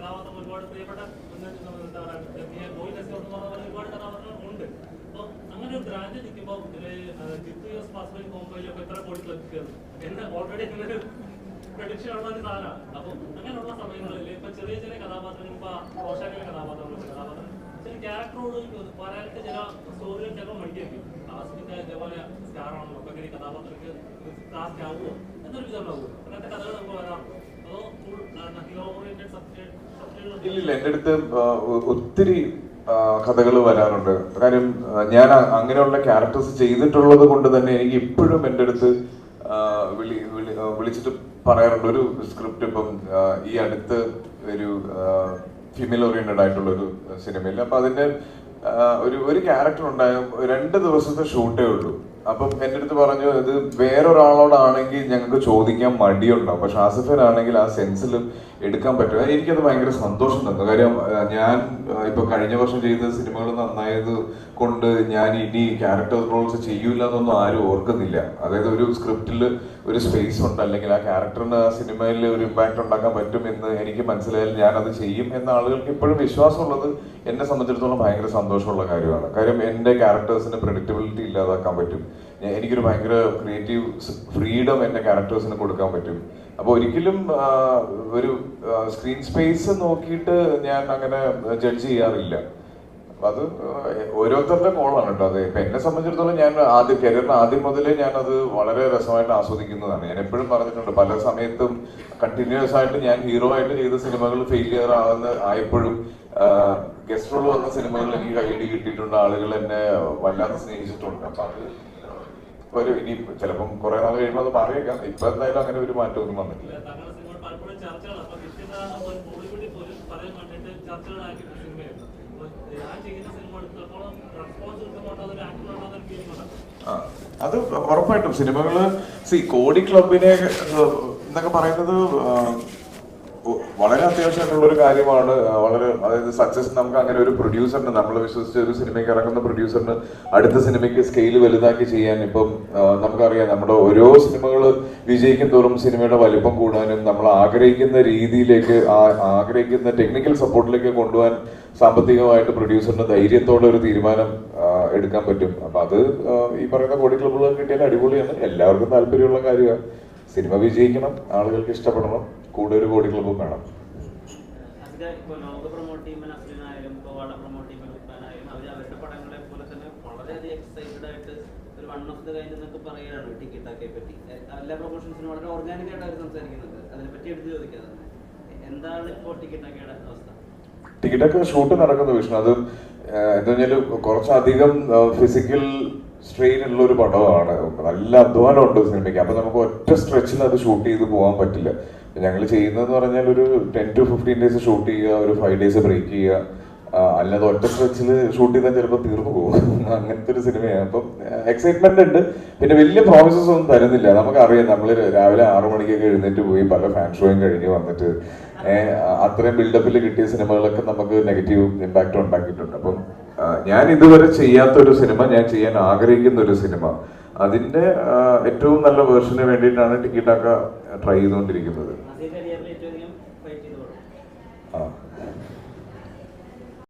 കഥാപാത്രം ഒരുപാട് പ്രിയപ്പെട്ട എന്താ എന്ന് ഒരുപാട് കഥാപാത്രങ്ങൾ ഉണ്ട്. അപ്പോൾ അങ്ങനെ ഒരു ബ്രാൻഡ് നിൽക്കുമ്പോൾ ഇതിൽ ജിത്തു യോസ് പാസ്പോർട്ട് കോമ്പോയിലൊക്കെ എത്ര കോടി ലഭിക്കുന്നത് എന്നെ ഓൾറെഡി അങ്ങനെ പ്രഡിക്ഷൻ ഉള്ള ഒരു സാധനമാണ് അപ്പം അങ്ങനെയുള്ള സമയങ്ങളിൽ ഇപ്പൊ ചെറിയ ചെറിയ കഥാപാത്രങ്ങൾ ഇപ്പൊ റോഷാക്കിലെ കഥാപാത്രങ്ങൾ കഥാപാത്രം ചില ക്യാരക്ടറോട് പറയാനായിട്ട് ചില സ്റ്റോറികൾ ചിലപ്പോൾ മടിയായിരിക്കും ആസ്മിന്റെ ഇതേപോലെ സ്റ്റാർ ഇങ്ങനെ ഈ കഥാപാത്രങ്ങൾക്ക് കാസ്റ്റ് ആവുമോ? എന്നൊരു വിധമുണ്ടാവുമോ അങ്ങനത്തെ കഥകൾ നമുക്ക് വരാറുണ്ടോ. ഇല്ലില്ല എന്റെ അടുത്ത് ഒത്തിരി കഥകൾ വരാറുണ്ട്. കാര്യം ഞാൻ അങ്ങനെയുള്ള ക്യാരക്ടേഴ്സ് ചെയ്തിട്ടുള്ളത് കൊണ്ട് തന്നെ എനിക്ക് ഇപ്പോഴും എന്റെ അടുത്ത് വിളി വിളി വിളിച്ചിട്ട് പറയാറുണ്ട്. ഒരു സ്ക്രിപ്റ്റ് ഇപ്പം ഈ അടുത്ത് ഒരു ഫീമെയിൽ ഓറിയന്റഡ് ആയിട്ടുള്ള ഒരു സിനിമയിൽ അപ്പൊ അതിന്റെ ഒരു ഒരു ക്യാരക്ടർ ഉണ്ടായ രണ്ട് ദിവസത്തെ ഷൂട്ടേ ഉള്ളൂ. അപ്പം എന്റെ അടുത്ത് പറഞ്ഞു ഇത് വേറൊരാളോടാണെങ്കിൽ ഞങ്ങൾക്ക് ചോദിക്കാൻ മടിയുണ്ടാവും. പക്ഷെ ആസിഫിനാണെങ്കിൽ ആ സെൻസിൽ എടുക്കാൻ പറ്റും. എനിക്കത് ഭയങ്കര സന്തോഷം തന്നു. കാര്യം ഞാൻ ഇപ്പൊ കഴിഞ്ഞ വർഷം ചെയ്ത സിനിമകൾ നന്നായത് കൊണ്ട് ഞാൻ ഇനി ക്യാരക്ടർ റോൾസ് ചെയ്യൂല എന്നൊന്നും ആരും ഓർക്കുന്നില്ല. അതായത് ഒരു സ്ക്രിപ്റ്റിൽ ഒരു സ്പേസ് ഉണ്ട്. അല്ലെങ്കിൽ ആ ക്യാരക്ടറിന് ആ സിനിമയിൽ ഒരു ഇമ്പാക്ട് ഉണ്ടാക്കാൻ പറ്റും എന്ന് എനിക്ക് മനസ്സിലായാൽ ഞാൻ അത് ചെയ്യും എന്ന ആളുകൾക്ക് ഇപ്പോഴും വിശ്വാസമുള്ളത് എന്നെ സംബന്ധിച്ചിടത്തോളം ഭയങ്കര സന്തോഷമുള്ള കാര്യമാണ്. കാര്യം എന്റെ ക്യാരക്ടേഴ്സിന് പ്രഡിക്റ്റബിലിറ്റി ഇല്ലാതാക്കാൻ പറ്റും. എനിക്കൊരു ഭയങ്കര ക്രിയേറ്റീവ് ഫ്രീഡം എന്റെ ക്യാരക്ടേഴ്സിന് കൊടുക്കാൻ പറ്റും. അപ്പോൾ ഒരിക്കലും ഒരു സ്ക്രീൻ സ്പേസ് നോക്കിയിട്ട് ഞാൻ അങ്ങനെ ജഡ്ജ് ചെയ്യാറില്ല. അത് ഓരോരുത്തരുടെ കോളാണ് കേട്ടോ. അത് ഇപ്പൊ എന്നെ സംബന്ധിച്ചിടത്തോളം ഞാൻ ആദ്യം കരിയറിന് ആദ്യം മുതലേ ഞാനത് വളരെ രസമായിട്ട് ആസ്വദിക്കുന്നതാണ്. ഞാൻ എപ്പോഴും പറഞ്ഞിട്ടുണ്ട് പല സമയത്തും കണ്ടിന്യൂസ് ആയിട്ട് ഞാൻ ഹീറോ ആയിട്ട് ചെയ്ത സിനിമകൾ ഫെയിലിയർ ആവുന്ന ആയപ്പോഴും ഗസ്റ്റ് റോൾ വന്ന സിനിമകളിൽ എനിക്ക് കൈയടി കിട്ടിയിട്ടുണ്ട്. ആളുകൾ എന്നെ വല്ലാതെ സ്നേഹിച്ചിട്ടുണ്ട്. അപ്പൊ അത് ഒരു ഇനി ചിലപ്പം കുറെ നാൾ കഴിയുമ്പോൾ അത് മാറിയേക്കാം. ഇപ്പൊ എന്തായാലും അങ്ങനെ ഒരു മാറ്റമൊന്നും വന്നിട്ടില്ല. ഉണ്ടോ എന്നൊരു ആ, അത് ഉറപ്പായിട്ടും. സിനിമകൾ സി കോടി ക്ലബിനെ എന്നൊക്കെ പറയുന്നത് വളരെ അത്യാവശ്യമായിട്ടുള്ള ഒരു കാര്യമാണ്. വളരെ അതായത് സക്സസ് നമുക്ക് അങ്ങനെ ഒരു പ്രൊഡ്യൂസറിന് നമ്മൾ വിശ്വസിച്ച ഒരു സിനിമയ്ക്ക് ഇറങ്ങുന്ന പ്രൊഡ്യൂസറിന് അടുത്ത സിനിമയ്ക്ക് സ്കെയിൽ വലുതാക്കി ചെയ്യാൻ ഇപ്പം നമുക്കറിയാം നമ്മുടെ ഓരോ സിനിമകൾ വിജയിക്കും തോറും സിനിമയുടെ വലിപ്പം കൂടാനും നമ്മൾ ആഗ്രഹിക്കുന്ന രീതിയിലേക്ക് ആഗ്രഹിക്കുന്ന ടെക്നിക്കൽ സപ്പോർട്ടിലേക്ക് കൊണ്ടുപോകാൻ സാമ്പത്തികമായിട്ട് പ്രൊഡ്യൂസറിന് ധൈര്യത്തോടെ ഒരു തീരുമാനം എടുക്കാൻ പറ്റും. അപ്പൊ അത് ഈ പറയുന്ന കോടി ക്ലബുകൾ കിട്ടിയാൽ അടിപൊളിയാണ്. എല്ലാവർക്കും താല്പര്യമുള്ള കാര്യമാണ്. സിനിമ വിജയിക്കണം ആളുകൾക്ക് ഇഷ്ടപ്പെടണം. കൂടെ ഒരു കോടി ക്ലബ്ബും വേണം. അതിന്റെ ഇപ്പൊ ലോക പ്രൊമോട്ട് ടീമിന് അസ്ലിനായാലും ഇപ്പൊ വാട പ്രൊമോട്ട് ടീമിന് ഉപ്പാനായാലും അവർ അവരുടെ പടങ്ങളെ പോലെ തന്നെ വളരെയധികം എക്സൈറ്റഡ് ആയിട്ട് ഒരു വൺ ഓഫ് ദ കൈൻഡ് എന്നൊക്കെ പറയുകയാണ് ടിക്കറ്റൊക്കെ പറ്റി. എ- എല്ലാ പ്രൊമോഷൻസിനും വളരെ ഓർഗാനിക് ആയിട്ട് അവർ സംസാരിക്കുന്നത് അതിനെപ്പറ്റി എടുത്ത് ചോദിക്കാതെ. എന്താണ് ഇപ്പോൾ ടിക്കറ്റൊക്കെയുടെ അവസ്ഥ? ടിക്കറ്റൊക്കെ ഷൂട്ട് നടക്കുന്നു വിഷ്ണു. അത് എന്താ കുറച്ചധികം ഫിസിക്കൽ സ്ട്രെയിൻ ഉള്ള ഒരു പടമാണ്. നല്ല അധ്വാനം ഉണ്ട് സിനിമയ്ക്ക്. അപ്പൊ നമുക്ക് ഒറ്റ സ്ട്രെച്ചിൽ അത് ഷൂട്ട് ചെയ്ത് പോകാൻ പറ്റില്ല. ഞങ്ങൾ ചെയ്യുന്നതെന്ന് പറഞ്ഞാൽ ഒരു ten to fifteen days shoot ചെയ്യുക ഒരു ഫൈവ് ഡേയ്സ് ബ്രേക്ക് ചെയ്യുക. അല്ലാതെ ഒറ്റ സ്ട്രെച്ചിൽ ഷൂട്ട് ചെയ്താൽ ചിലപ്പോൾ തീർന്നു പോകും. അങ്ങനത്തെ ഒരു സിനിമയാണ്. അപ്പം എക്സൈറ്റ്മെന്റ് ഉണ്ട്. പിന്നെ വലിയ പ്രോമിസസ് ഒന്നും തരുന്നില്ല. നമുക്കറിയാം നമ്മൾ രാവിലെ ആറു മണിക്കൊക്കെ എഴുന്നേറ്റ് പോയി പല ഫാൻ ഷോയും കഴിഞ്ഞ് വന്നിട്ട്. അത്രയും ബിൽഡപ്പിൽ കിട്ടിയ സിനിമകളൊക്കെ നമുക്ക് നെഗറ്റീവ് ഇമ്പാക്റ്റ് ഉണ്ടാക്കിയിട്ടുണ്ട്. അപ്പം ഞാൻ ഇതുവരെ ചെയ്യാത്തൊരു സിനിമ ഞാൻ ചെയ്യാൻ ആഗ്രഹിക്കുന്ന ഒരു സിനിമ അതിന്റെ ഏറ്റവും നല്ല വേർഷന് വേണ്ടിയിട്ടാണ് ടിക്കറ്റൊക്കെ ട്രൈ ചെയ്തുകൊണ്ടിരിക്കുന്നത്.